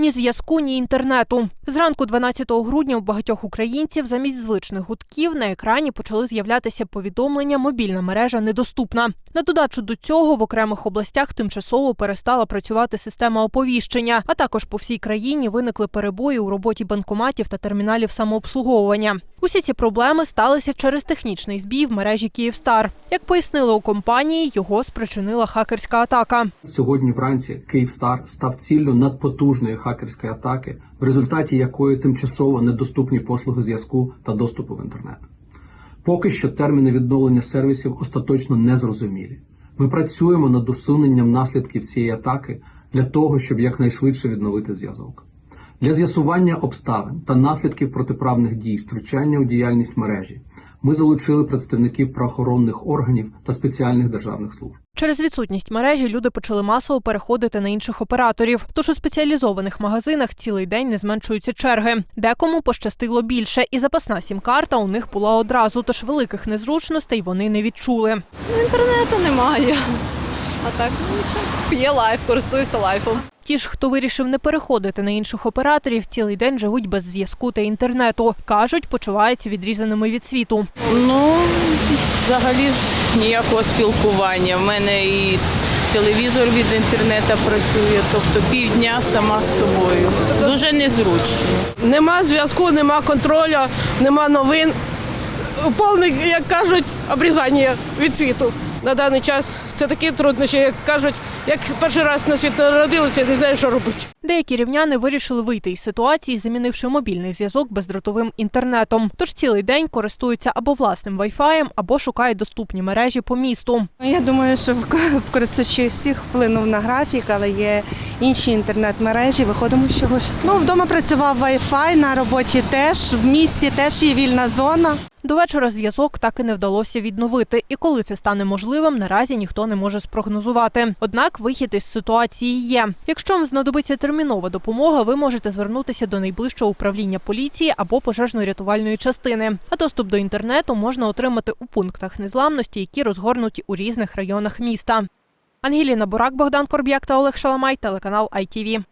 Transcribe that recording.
Ні зв'язку, ні інтернету. Зранку 12 грудня у багатьох українців замість звичних гудків на екрані почали з'являтися повідомлення «Мобільна мережа недоступна». На додачу до цього в окремих областях тимчасово перестала працювати система оповіщення, а також по всій країні виникли перебої у роботі банкоматів та терміналів самообслуговування. Усі ці проблеми сталися через технічний збій в мережі Київстар. Як пояснили у компанії, його спричинила хакерська атака. Сьогодні вранці Київстар став ціллю надпотужної хакерської атаки, в результаті якої тимчасово недоступні послуги зв'язку та доступу в інтернет. Поки що терміни відновлення сервісів остаточно не зрозумілі. Ми працюємо над усуненням наслідків цієї атаки для того, щоб якнайшвидше відновити зв'язок. Для з'ясування обставин та наслідків протиправних дій втручання у діяльність мережі ми залучили представників правоохоронних органів та спеціальних державних служб. Через відсутність мережі люди почали масово переходити на інших операторів. Тож у спеціалізованих магазинах цілий день не зменшуються черги. Декому пощастило більше, і запасна сім-карта у них була одразу, тож великих незручностей вони не відчули. Інтернету немає. А так ну, нічого. Є лайф, користуюся лайфом. Ті ж, хто вирішив не переходити на інших операторів, цілий день живуть без зв'язку та інтернету. кажуть, почуваються відрізаними від світу. Ну, взагалі ніякого спілкування. В мене і телевізор від інтернету працює, тобто півдня сама з собою. Дуже незручно. Нема зв'язку, нема контролю, нема новин. Повне, як кажуть, обрізання від світу. На даний час це такі труднощі, як кажуть, як перший раз на світ народилися, не знаю, що робити. Деякі рівняни вирішили вийти із ситуації, замінивши мобільний зв'язок бездротовим інтернетом. Тож цілий день користуються або власним вайфаєм, або шукають доступні мережі по місту. Я думаю, що в користувачів всіх вплинув на графік, але є інші інтернет-мережі. Виходимо з чогось. Ну, вдома працював Wi-Fi, на роботі теж, в місті теж є вільна зона. До вечора зв'язок так і не вдалося відновити. І коли це стане можливим, наразі ніхто не може спрогнозувати. Однак вихід із ситуації є. Якщо вам знадобиться термінова допомога, ви можете звернутися до найближчого управління поліції або пожежно-рятувальної частини. А доступ до інтернету можна отримати у пунктах незламності, які розгорнуті у різних районах міста. Ангеліна Бурак, Богдан Корб'як та Олег Шаламай, телеканал ITV.